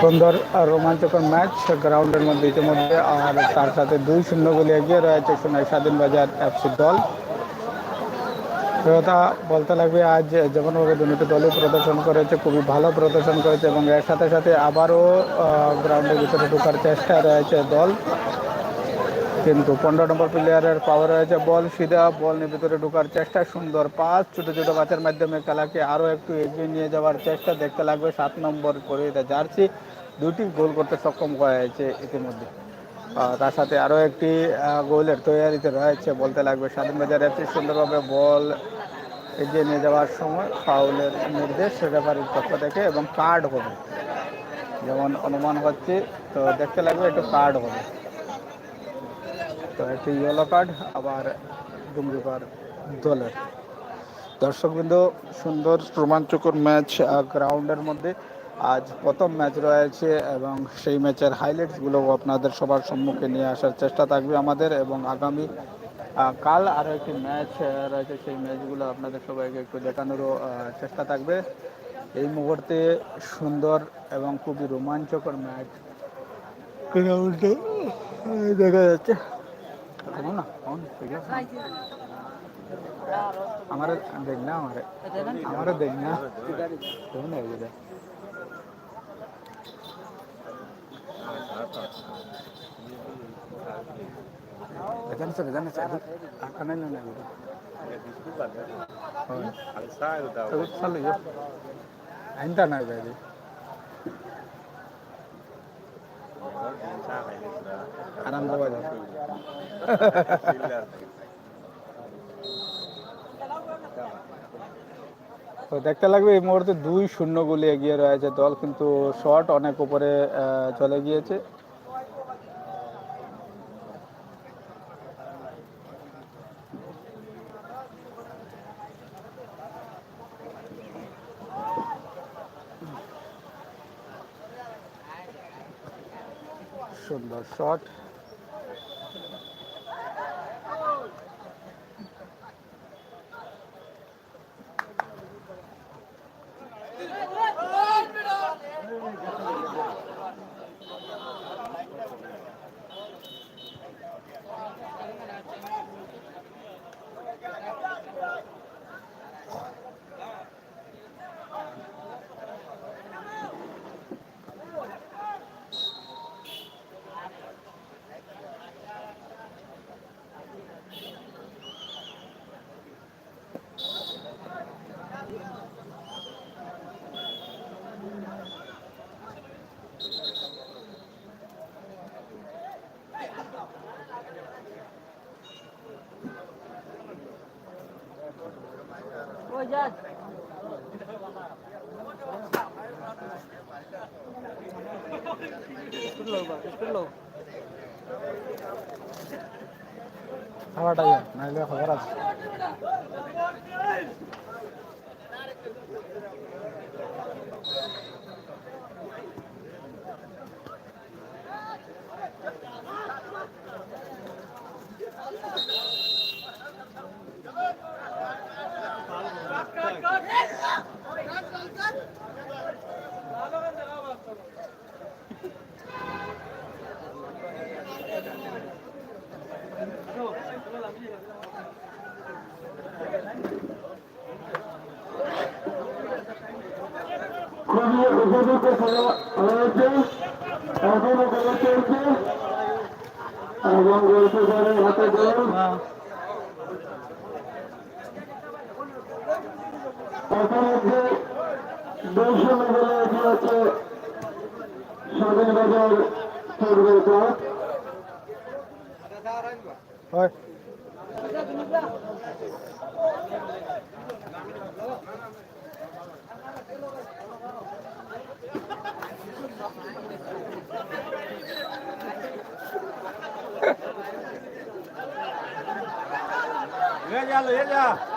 সুন্দর রোমাঞ্চকর ম্যাচ গ্রাউন্ডের মধ্যে ইতিমধ্যে আর তার সাথে দুই শূন্য গোলে এগিয়ে রয়েছে সোনাই স্বাধীন বাজার এফসি দল। কথা বলতে লাগবে আজ যেমনভাবে দুটি দলই প্রদর্শন করেছে, খুবই ভালো প্রদর্শন করেছে এবং এর সাথে সাথে আবারও গ্রাউন্ডের ভিতরে ঢোকার চেষ্টা রয়েছে দল। কিন্তু পনেরো নম্বর প্লেয়ারের পাওয়ার রয়েছে। বল সিধা বল নিয়ে ভিতরে ঢোকার চেষ্টা, সুন্দর পাস ছোট ছোট বাচ্চার মাধ্যমে খেলাকে আরও একটু এগিয়ে নিয়ে যাওয়ার চেষ্টা দেখতে লাগবে। সাত নম্বর পরিহিত জার্সি দুটি গোল করতে সক্ষম হয়েছে ইতিমধ্যে। তার সাথে আরও একটি গোলের তৈয়ারিতে রয়েছে বলতে লাগবে স্বাধীনবাজার এফসি। সুন্দরভাবে বল এগিয়ে নিয়ে যাওয়ার সময় ফাউলের নির্দেশ রেফারির পক্ষ থেকে এবং কার্ড হবে। যেমন অনুমান হচ্ছে, তো দেখতে লাগবে একটু কার্ড হবে। তো একটি ইয়েলো কার্ড আবার ডুমরিপার দলের। দর্শকবৃন্দ, সুন্দর, রোমাঞ্চকর ম্যাচ গ্রাউন্ডের মধ্যে আজ প্রথম ম্যাচ রয়েছে এবং সেই ম্যাচের হাইলাইটসগুলো আপনাদের সবার সম্মুখে নিয়ে আসার চেষ্টা থাকবে আমাদের এবং আগামী কাল আরও একটি ম্যাচ রয়েছে। সেই ম্যাচগুলো আপনাদের সবাইকে একটু দেখানোরও চেষ্টা থাকবে। এই মুহূর্তে সুন্দর এবং খুবই রোমাঞ্চকর ম্যাচ গ্রাউন্ডে দেখা যাচ্ছে। सुनो ना कौन वीडियो हमारा देखना हमारे हमारा देखना कौन है इधर Redan sa redan sa akan na na ito. Ang sa ito. Sa ito. Ang tanay ba ito? দেখতে লাগবে এই মুহূর্তে দুই শূন্য গোলে এগিয়ে রয়েছে দল, কিন্তু শট অনেক উপরে চলে গিয়েছে। সুন্দর শট খাওয়াটা নাইলে খবর আছে উপযুক্ত হয়েছে এখনও খেলা চলছে এবং গোলকিপারের হাতে গোল স্বাধীন Vem, Leia!